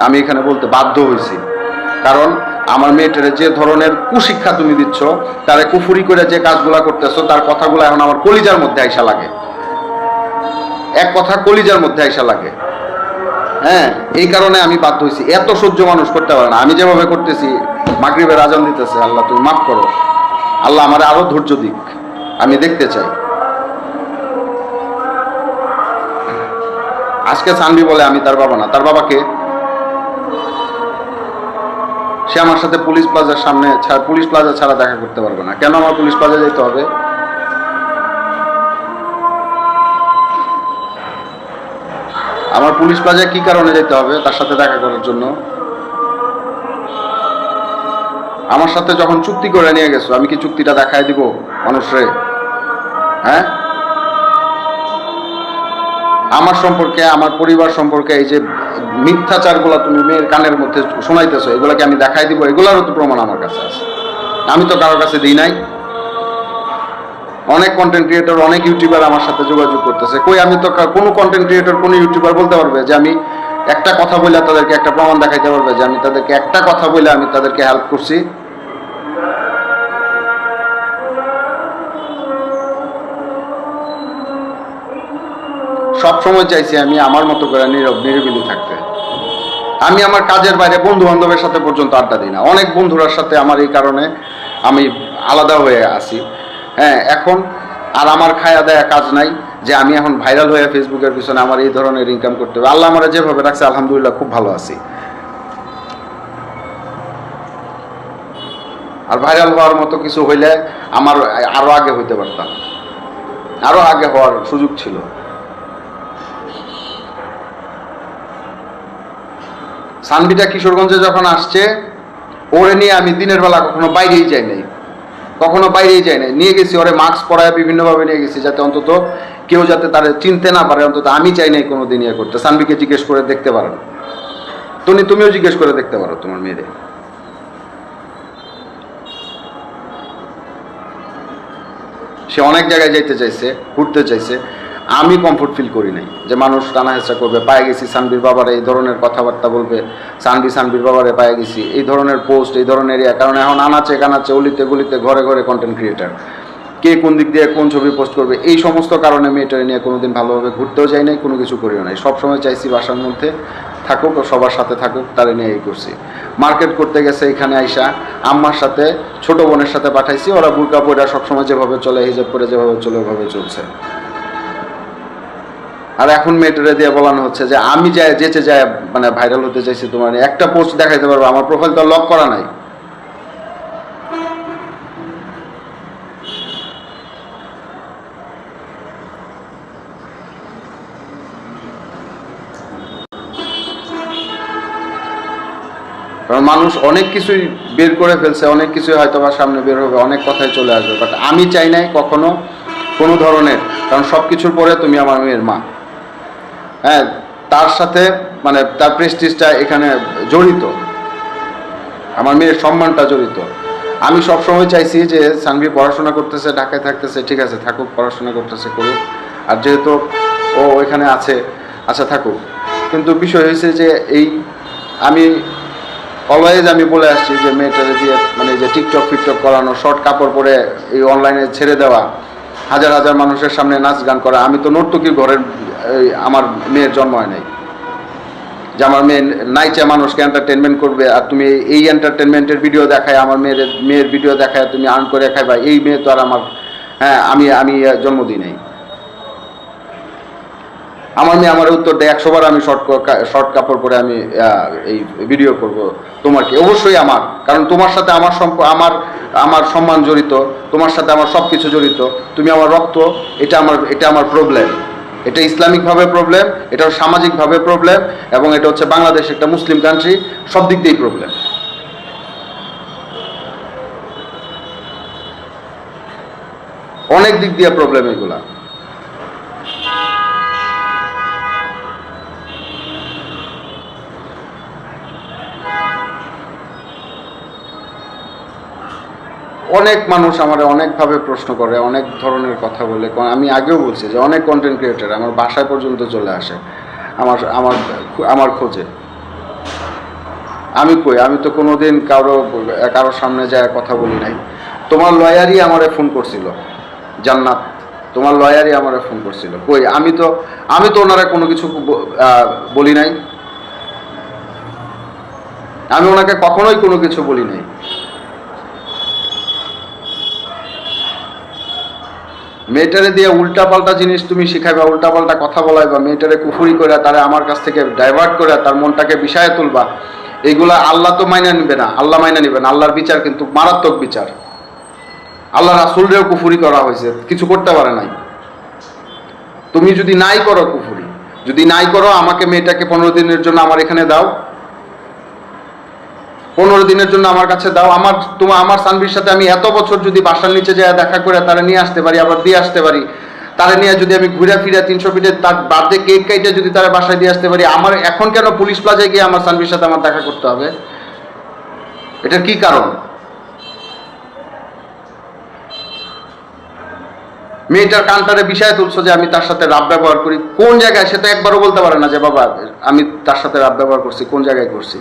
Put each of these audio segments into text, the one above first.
আমি এখানে বলতে বাধ্য হয়েছি। কারণ আমার মেয়েটারে যে ধরনের কুশিক্ষা তুমি দিচ্ছ, তারে কুফুরি করে যে কাজগুলা করতেছো, তার কথাগুলো এখন আমার কলিজার মধ্যে আইসা লাগে। এক কথা কলিজার মধ্যে আইসা লাগে। হ্যাঁ এই কারণে আমি বাধ্য হয়েছি। এত সহ্য মানুষ করতে পারে না। আমি যেভাবে করতেছি, মাগরিবের আজান দিতেছে, আল্লাহ তুমি মাফ করো। আল্লাহ আমার আরও ধৈর্য দিক। আমি দেখতে চাই। আজকে সানবি বলে আমি তার বাবা না। তার বাবাকে সে আমার সাথে পুলিশ প্লাজার সামনে পুলিশ প্লাজা ছাড়া দেখা করতে পারবে না। কেন আমার পুলিশ প্লাজা যেতে হবে? আমার পুলিশ প্লাজায় কি কারণে যেতে হবে? তার সাথে দেখা করার জন্য। আমার সাথে যখন চুক্তি করে নিয়ে গেছো, আমি কি চুক্তিটা দেখাই দিব মানুষরে? হ্যাঁ? আমার সম্পর্কে, আমার পরিবার সম্পর্কে এই যে মিথ্যাচারগুলো তুমি মেয়ের কানের মধ্যে শোনাইতেছো, এগুলোকে আমি দেখাই দিব, এগুলোরও তো প্রমাণ আমার কাছে আছে। আমি তো কারোর কাছে দিই নাই। অনেক কন্টেন্ট ক্রিয়েটর অনেক ইউটিউবার আমার সাথে যোগাযোগ করতেছে। কই, আমি তো কোনো কন্টেন্ট ক্রিয়েটর কোনো ইউটিউবার বলতে পারবে যে আমি একটা কথা বলে তাদেরকে একটা প্রমাণ দেখাইতে পারবে যে আমি তাদেরকে একটা কথা বলে আমি তাদেরকে হেল্প করছি। সব সময় চাইছি আমি আমার মতো করে নীরব নিরিবিলি থাকতে। আমি আমার কাজের বাইরে বন্ধু বান্ধবের সাথে পর্যন্ত আড্ডা দিই না। অনেক বন্ধুরার সাথে আমার এই কারণে আমি আলাদা হয়ে আছি। হ্যাঁ এখন আর আমার খায়া দেয়া কাজ নাই যে আমি এখন ভাইরাল হয়ে ফেসবুকের পিছনে আমার এই ধরনের ইনকাম করতে হবে। আল্লাহ আমার যেভাবে রাখছে, আলহামদুলিল্লাহ খুব ভালো আছি। আর ভাইরাল হওয়ার মতো কিছু হইলে আমার আরও আগে হইতে পারতাম। আরও আগে হওয়ার সুযোগ ছিল। সানবিটা কিশোরগঞ্জে যখন আসছে, ওরে নিয়ে আমি দিনের বেলা কখনো বাইরেই যাই নাই। কখনো বাইরেই যাই নাই। নিয়ে গেছি, ওরে মাস্ক পরায় বিভিন্নভাবে নিয়ে গেছি, যাতে অন্তত কেউ যাতে তারে চিনতে না পারে, অন্তত আমি চাই নাই কোনো দিন ইয়ে করতে। সানবিকে জিজ্ঞেস করে দেখতে পারো। তুমি তুমিও জিজ্ঞেস করে দেখতে পারো তোমার মেয়েরে। সে অনেক জায়গায় যাইতে চাইছে, ঘুরতে চাইছে। আমি কমফোর্ট ফিল করি নাই যে মানুষ টানা হেঁচড়া করবে, পায়ে গেছি সানবির বাবারে, এই ধরনের কথাবার্তা বলবে, সানবি সানবির বাবারে পায়ে গেছি, এই ধরনের পোস্ট এই ধরনের ইয়া কারণ এখন আনাচে কানাচে, অলিতে গলিতে ঘরে ঘরে কন্টেন্ট ক্রিয়েটার কে কোন দিক দিয়ে কোন ছবি পোস্ট করবে, এই সমস্ত কারণে মেয়েটারে নিয়ে কোনোদিন ভালোভাবে ঘুরতেও যাই নাই, কোনো কিছু করিও নাই। সবসময় চাইছি বাসার মধ্যে থাকুক সবার সাথে থাকুক, তারে নিয়ে এই করছি। মার্কেট করতে গেছে এখানে আইসা, আম্মার সাথে, ছোট বোনের সাথে পাঠাইছি, ওরা বুরকা পয়রা সবসময় যেভাবে চলে, হিজাব করে যেভাবে চলে, ওভাবে চলছে। আর এখন মেয়েটারে দিয়ে বলানো হচ্ছে যে আমি যাই যেচে যায় মানে ভাইরাল হতে চাইছি তোমার একটা পোস্ট দেখাইতে পারব, আমার প্রোফাইল তো লক করা নাই। কারণ মানুষ অনেক কিছুই বের করে ফেলছে, অনেক কিছুই হয়তো বা সামনে বের হবে, অনেক কথাই চলে আসবে বাট আমি চাই নাই কখনো কোনো ধরনের, কারণ সব কিছুর পরে তুমি আমার মেয়ের মা। হ্যাঁ তার সাথে মানে তার প্রেস্টিজটা এখানে জড়িত। আমার মেয়ের সম্মানটা জড়িত। আমি সবসময় চাইছি যে সানভি পড়াশোনা করতেছে, ঢাকায় থাকতেছে, ঠিক আছে, থাকুক, পড়াশোনা করতেছে, করুক। আর যেহেতু ও ওইখানে আছে আচ্ছা থাকুক। কিন্তু বিষয় হয়েছে যে এই, আমি অলওয়েজ আমি বলে আসছি যে মেয়েটারে দিয়ে মানে যে টিকটক ফিকটক করানো, শর্ট কাপড় পরে এই অনলাইনে ছেড়ে দেওয়া, হাজার হাজার মানুষের সামনে নাচ গান করা, আমি তো নর্তকীর ঘরের আমার মেয়ের জন্ম হয় নাই। যে আমার মেয়ে নাইচে মানুষকে এন্টারটেনমেন্ট করবে আর তুমি এই এন্টারটেনমেন্টের ভিডিও দেখায়, আমার মেয়ের মেয়ের ভিডিও দেখায়, তুমি আর্ন করে খাইবা, এই মেয়ে তো আর আমার হ্যাঁ আমি আমি জন্ম দিই নাই। আমার মেয়ে আমার উত্তর দেয়, একশো বার আমি শর্ট শর্ট কাপড় পরে আমি এই ভিডিও করব। তোমার কি? অবশ্যই আমার, কারণ তোমার সাথে আমার আমার আমার সম্মান জড়িত, তোমার সাথে আমার সব কিছু জড়িত। তুমি আমার রক্ত, এটা আমার এটা আমার প্রবলেম এটা ইসলামিকভাবে প্রবলেম এটা সামাজিকভাবে প্রবলেম এবং এটা হচ্ছে বাংলাদেশ একটা মুসলিম কান্ট্রি সব দিক দিয়েই প্রবলেম অনেক দিক দিয়ে প্রবলেম এগুলা। অনেক মানুষ আমার অনেকভাবে প্রশ্ন করে, অনেক ধরনের কথা বলে আমি আগেও বলছি যে অনেক কন্টেন্ট ক্রিয়েটার আমার বাসায় পর্যন্ত চলে আসে, আমার আমার আমার খোঁজে। আমি কই, আমি তো কোনোদিন কারও কারোর সামনে যায় কথা বলি নাই। তোমার লয়ারই আমারে ফোন করছিল, জান্নাত। তোমার লয়ারই আমারে ফোন করছিল। কই, আমি তো আমি তো ওনারা কোনো কিছু বলি নাই। আমি ওনাকে কখনোই কোনো কিছু বলি নাই। মেয়েটারে দিয়ে উল্টা পাল্টা জিনিস তুমি শিখাইবা উল্টা পাল্টা কথা বলাইবা, মেয়েটারে কুফুরি করে তারে আমার কাছ থেকে ডাইভার্ট করে তার মনটাকে বিষয়ে তুলবা। এইগুলা আল্লাহ তো মাইনা নিবে না, আল্লাহ মাইনা নিবে না, আল্লাহর বিচার কিন্তু মারাত্মক বিচার। আল্লাহ রাসুলরেও কুফুরি করা হয়েছে, কিছু করতে পারে নাই। তুমি যদি নাই করো কুফুরি, যদি নাই করো আমাকে মেয়েটাকে পনেরো দিনের জন্য আমার এখানে দাও। পনেরো দিনের জন্য আমার কাছে দাও। আমার তোমার আমার সানবির সাথে আমি এত বছর যদি বাসার নিচে যায় দেখা করে তারা নিয়ে আসতে পারি, আবার দিয়ে আসতে পারি, তারা নিয়ে যদি আমি ঘুরে ফিরে তিনশো ফিটে তার বার্থডে কেক কাইটে যদি তারা বাসায় দিয়ে আসতে পারি, আমার এখন কেন পুলিশ প্লাজায় গিয়ে আমার সানবির সাথে আমার দেখা করতে হবে? এটার কি কারণ? মেয়েটার কানটারে বিষয় তুলছো যে আমি তার সাথে রাব ব্যবহার করি। কোন জায়গায়? সে তো একবারও বলতে পারে না যে, বাবা, আমি তার সাথে রাব ব্যবহার করছি, কোন জায়গায় করছি?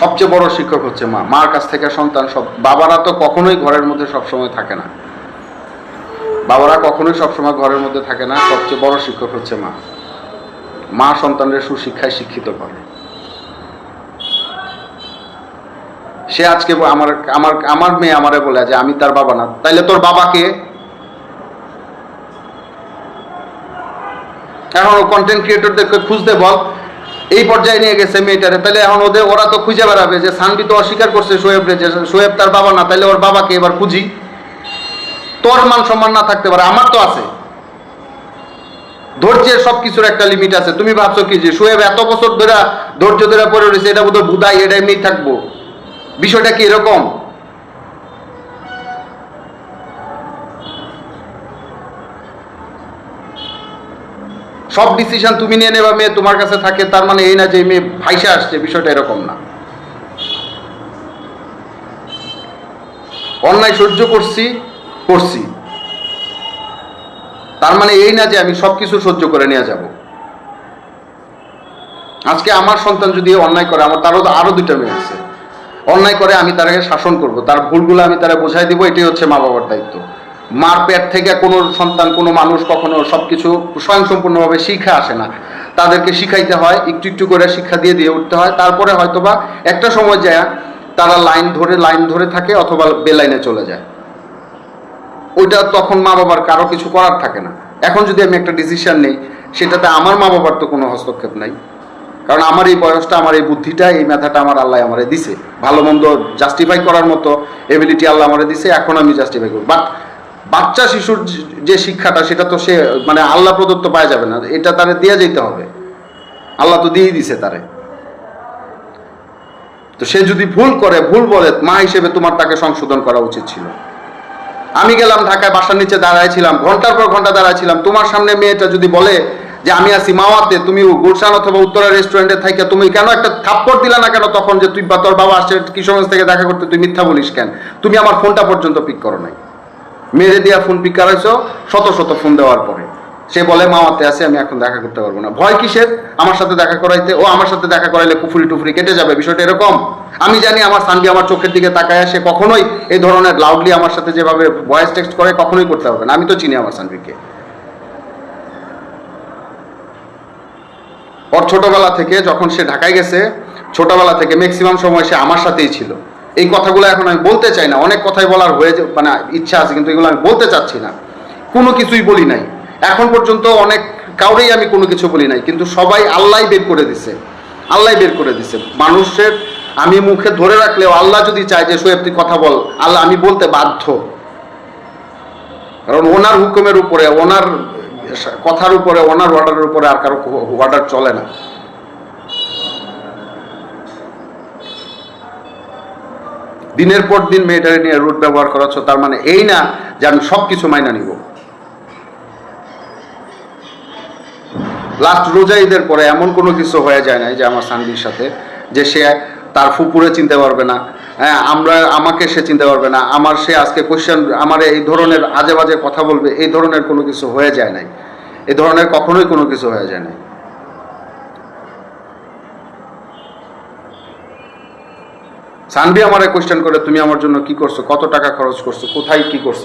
সবচেয়ে বড় শিক্ষক হচ্ছে মা। মার কাছ থেকে সন্তান সব বাবারা তো কখনোই ঘরের মধ্যে সবসময় থাকে না। বাবারা কখনোই সবসময় ঘরের মধ্যে থাকে না। সবচেয়ে বড় শিক্ষক হচ্ছে মা। মা সন্তানদের সুশিক্ষায় শিক্ষিত করে। সে আজকে আমার আমার আমার মেয়ে আমারে বলে যে, আমি তার বাবা না। তাইলে তোর বাবাকে এখন কন্টেন্ট ক্রিয়েটরদেরকে খুঁজতে বল। এই পর্যায়ে নিয়ে গেছে মেয়েটারে। তাহলে এখন ওদের, ওরা তো খুঁজে বেড়াবে যে সানবি তো অস্বীকার করছে শোয়েবরে যে সোয়েব তার বাবা না, তাহলে ওর বাবাকে এবার খুঁজি। তোর মান সম্মান না থাকতে পারে, আমার তো আছে। ধৈর্যের সব কিছুর একটা লিমিট আছে। তুমি ভাবছ কি যে শোয়েব এত বছর ধরে ধৈর্য ধরে পড়ে রয়েছে, এটা বোধহয় বুধাই এটা এমনি থাকব। বিষয়টা কি এরকম? সব ডিসিশন তুমি নিয়ে নেবা, মেয়ে তোমার কাছে থাকে, তার মানে এই না যে মেয়ে ভাইসা আসছে, বিষয়টা এরকম না। অন্যায় সহ্য করছি করছি। তার মানে এই না যে আমি সব কিছু সহ্য করে নিয়ে যাব। আজকে আমার সন্তান যদি অন্যায় করে, আমার তারও তো আরও দুটো মেয়ে আছে। অন্যায় করে আমি তাকে শাসন করব, তার ভুলগুলো আমি তারা বোঝাই দিব, এটাই হচ্ছে মা বাবার দায়িত্ব। মার পেট থেকে কোনো সন্তান, কোনো মানুষ কখনো সব কিছু স্বয়ংসম্পূর্ণভাবে শিক্ষা আসে না। তাদেরকে শিখাইতে হয়, একটু একটু করে শিক্ষা দিয়ে দিয়ে উঠতে হয়। তারপরে হয়তোবা একটা সময় যায় তারা লাইন ধরে লাইন ধরে থাকে অথবা বেলাইনে চলে যায়। ওইটা তখন মা বাবার কারও কিছু করার থাকে না। এখন যদি আমি একটা ডিসিশন নিই, সেটাতে আমার মা বাবার তো কোনো হস্তক্ষেপ নাই। কারণ আমার এই বয়সটা, আমার এই বুদ্ধিটা, এই মেধাটা আমার আল্লাহ আমারে দিছে। ভালো মন্দ জাস্টিফাই করার মতো এবিলিটি আল্লাহ আমারে দিছে, এখন আমি জাস্টিফাই করব। বাট বাচ্চা শিশুর যে- শিক্ষাটা, সেটা তো সে মানে আল্লাহ প্রদত্ত পাওয়া যাবে না। এটা তারে দিয়ে যেতে হবে। আল্লাহ তো দিয়েই দিছে তারে। তো সে যদি ভুল করে, ভুল বলে, মা হিসেবে তোমার তাকে সংশোধন করা উচিত ছিল। আমি গেলাম ঢাকায়, বাসার নিচে দাঁড়ায় ছিলাম ঘণ্টার পর ঘণ্টা দাঁড়ায় ছিলাম তোমার সামনে মেয়েটা যদি বলে যে, আমি আছি মাওয়াতে, তুমি গুলশান অথবা উত্তরা রেস্টুরেন্টে থেকে তুমি কেন একটা থাপ্পড় দিলা না কেন তখন যে, তুই বা তোর বাবা আসছে কিশোরগঞ্জ থেকে দেখা করতে, তুই মিথ্যা বলিস কেন? তুমি আমার ফোনটা পর্যন্ত পিক করো নাই। মেরে দিয়া ফোন পিক করাইছো, শত শত ফোন দেওয়ার পরে। সে বলে মামাতে আছে, আমি এখন দেখা করতে পারব না। ভয় কিসের? আমার সাথে দেখা করাইতে, ও আমার সাথে দেখা করাইলে কুফুরি টুফুরি কেটে যাবে, বিষয়টা এরকম? আমি জানি, আমার সানবি আমার চোখের দিকে তাকায়, সে কখনোই এই ধরনের লাউডলি আমার সাথে যেভাবে ভয়েস টেক্সট করে, কখনোই করতে পারবে না। আমি তো চিনি আমার সানবিকে ওর ছোটবেলা থেকে যখন সে ঢাকায় গেছে, ছোটবেলা থেকে ম্যাক্সিমাম সময় সে আমার সাথেই ছিল। এই কথাগুলো এখন আমি বলতে চাই না। অনেক কথাই বলার হয়ে মানে ইচ্ছা আছে, কিন্তু এগুলো আমি বলতে চাচ্ছি না। কোনো কিছুই বলি নাই। এখন পর্যন্ত অনেক, কাউরেই আমি কোনো কিছু বলি নাই, কিন্তু সবাই আল্লাহ বের করে দিছে। আল্লাহ বের করে দিছে। মানুষের আমি মুখে ধরে রাখলেও আল্লাহ যদি চায় যে সোয়েব তুই কথা বল। আল্লাহ, আমি বলতে বাধ্য। কারণ ওনার হুকুমের উপরে, ওনার কথার উপরে, ওনার অর্ডারের উপরে আর কারও অর্ডার চলে না। দিনের পর দিন মেয়েটারে নিয়ে রুট ব্যবহার করাচ্ছ তার মানে এই না যে আমি সব কিছু মাইনা নিব। লাস্ট রোজা ঈদের পরে এমন কোনো কিছু হয়ে যায় নাই যে আমার সানবির সাথে, যে সে তার ফুপুরে চিনতে পারবে না হ্যাঁ আমরা, আমাকে সে চিনতে পারবে না, আমার সে আজকে কোয়েশ্চেন আমার এই ধরনের আজে বাজে কথা বলবে, এই ধরনের কোনো কিছু হয়ে যায় নাই। এ ধরনের কখনোই কোনো কিছু হয়ে যায় না সানভি আমার কোয়েশ্চেন করে তুমি আমার জন্য কি করছ? কত টাকা খরচ করছ? কোথায় কি করছ?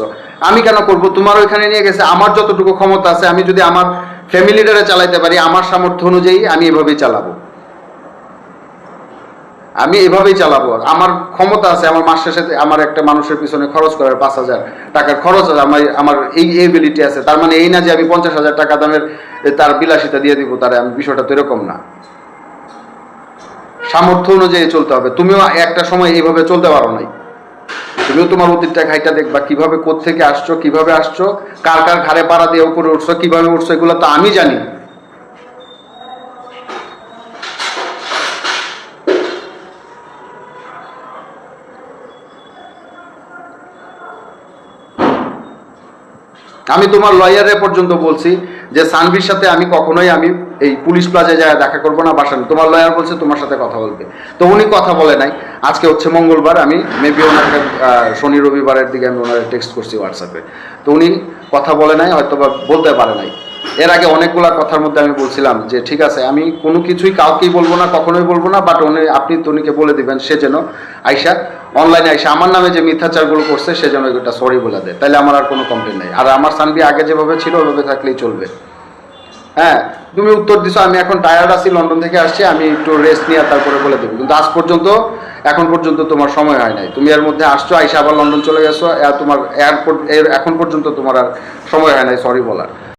আমি কেন করব? তোমার ওইখানে নিয়ে গেছে, আমার যতটুকু ক্ষমতা আছে, আমি যদি আমার ফ্যামিলিটারে চালাইতে পারি, আমার সামর্থ্য অনুযায়ী আমি এভাবেই চালাবো। আমি এভাবেই চালাবো। আমার ক্ষমতা আছে, আমার মাস শেষে আমার একটা মানুষের পিছনে খরচ করার পাঁচ হাজার টাকার খরচ আছে, আমার আমার এই এবিলিটি আছে। তার মানে এই না যে আমি পঞ্চাশ হাজার টাকা দামের তার বিলাসিতা দিয়ে দিব, তার আমি বিষয়টা তো এরকম না। সামর্থ্য অনুযায়ী চলতে হবে। তুমিও একটা সময় এইভাবে চলতে পারো নাই। তুমিও তোমার অতীতটা ঘাইটা দেখবা, কীভাবে থেকে আসছো, কীভাবে আসছো, কার কার ঘাড়ে পাড়া দিয়ে উপরে উঠছো, কীভাবে উঠছো, এগুলো তো আমি জানি। আমি তোমার লয়ারে পর্যন্ত বলছি যে সানভির সাথে আমি কখনোই আমি এই পুলিশ প্লাজায় যায় দেখা করব না বাসান তোমার লয়ার বলছে তোমার সাথে কথা বলবে। তো উনি কথা বলে নাই। আজকে হচ্ছে মঙ্গলবার, আমি মেবি ওনাকে শনি রবিবারের দিকে আমি ওনার টেক্সট করছি হোয়াটসঅ্যাপে তো উনি কথা বলে নাই হয়তো বা বলতে পারে নাই। এর আগে অনেকগুলা কথার মধ্যে আমি বলছিলাম যে, ঠিক আছে, আমি কোনো কিছুই কাউকেই বলব না, কখনোই বলব না বাট উনি, আপনি তনিকে বলে দিবেন, সে যেন আইসা অনলাইনে আইসা, আমার নামে যে মিথ্যাচারগুলো করছে, সে যেন এটা সরি বলে দেয়। তাহলে আমার আর কোনো কমপ্লেন নেই। আর আমার সানবি আগে যেভাবে ছিল, ওইভাবে থাকলেই চলবে। হ্যাঁ তুমি উত্তর দিছো, আমি এখন টায়ার্ড আছি লন্ডন থেকে আসছি, আমি একটু রেস্ট নিয়ে তারপরে বলে দেবো। কিন্তু আজ পর্যন্ত, এখন পর্যন্ত তোমার সময় হয় নাই। তুমি এর মধ্যে আসছো, আইসা আবার লন্ডন চলে গেছো তোমার এয়ারপোর্ট এখন পর্যন্ত তোমার আর সময় হয় নাই সরি বলার।